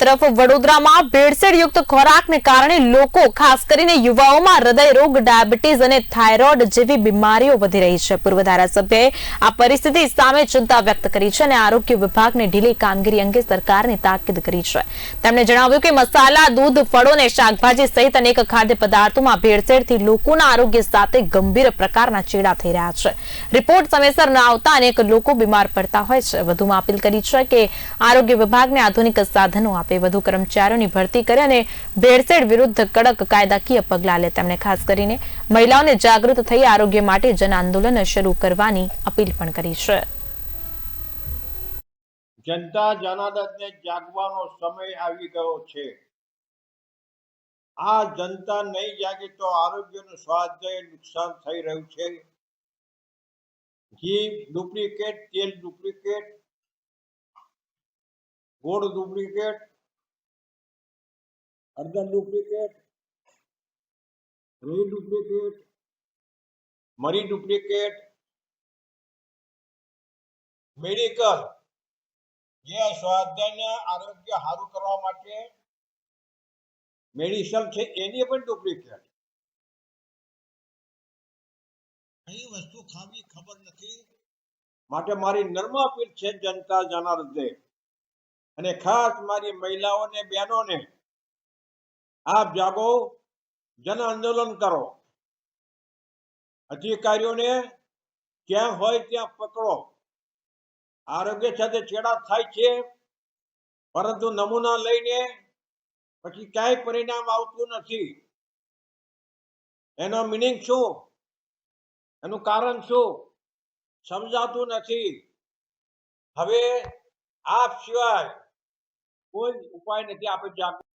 તરફ વડોદરામાં ભેળસેળ યુક્ત ખોરાકને કારણે લોકો, ખાસ કરીને યુવાઓમાં હૃદય રોગ ડાયાબિટીસ અને થાઇરોઇડ જેવી બીમારીઓ વધી રહી છે. પૂર્વ ધારાસભ્યએ આ પરિસ્થિતિ સામે ચિંતા વ્યક્ત કરી છે અને આરોગ્ય વિભાગની ઢીલી કામગીરી અંગે સરકારને તાકીદ કરી છે. તેમણે જણાવ્યું કે મસાલા, દૂધ, ફળો અને શાકભાજી સહિત અનેક ખાદ્ય પદાર્થોમાં ભેળસેળથી લોકોના આરોગ્ય સાથે ગંભીર પ્રકારના ચેડા થઈ રહ્યા છે. રિપોર્ટ સમયસર ન આવતા અનેક લોકો બીમાર પડતા હોય છે. વધુમાં અપીલ કરી છે કે આરોગ્ય વિભાગને આધુનિક સાધનો આપે. વધુ કર્મચારીઓની ભરતી કરે અને ભેળસેળ વિરુદ્ધ કડક કાયદાકીય પગલાં લે. તેમણે ખાસ કરીને મહિલાઓને જાગૃત થઈ આરોગ્ય માટે જન આંદોલન શરૂ કરવાની અપીલ પણ કરી છે. જનતા જનાદતને જાગવાનો સમય આવી ગયો છે. આ જનતા નહીં જાગે તો આરોગ્યનું સ્વાસ્થ્ય નુકસાન થઈ રહ્યું છે. ઘી ડુપ્લિકેટ, તેલ ડુપ્લિકેટ, ગોળ ડુપ્લિકેટ હળદર ડુપ્લિકેટ રહી ડુપ્લિકેટ, મરી ડુપ્લિકેટ, મેડિકલ. જે સ્વાધ્યાયને આરોગ્ય સારું કરવા માટે મેડિસન છે, એની પણ ડુપ્લિકેટ. કઈ વસ્તુ ખાવી ખબર નથી. માટે મારી નર્મ અપીલ છે, જનતા જનાર્દે અને ખાસ મારી મહિલાઓને, બહેનોને આપ જાગો, જન આંદોલન કરો. અધિકારીઓને ક્યાં હોય ત્યાં પકડો. આરોગ્ય સાથે છેડા થાય છે, પરંતુ નમૂના લઈને પછી ક્યાંય પરિણામ આવતું નથી. એનો મિનિંગ શું? એનું કારણ શું? સમજાતું નથી. હવે આપ સિવાય કોઈ ઉપાય નથી આપણે જાગ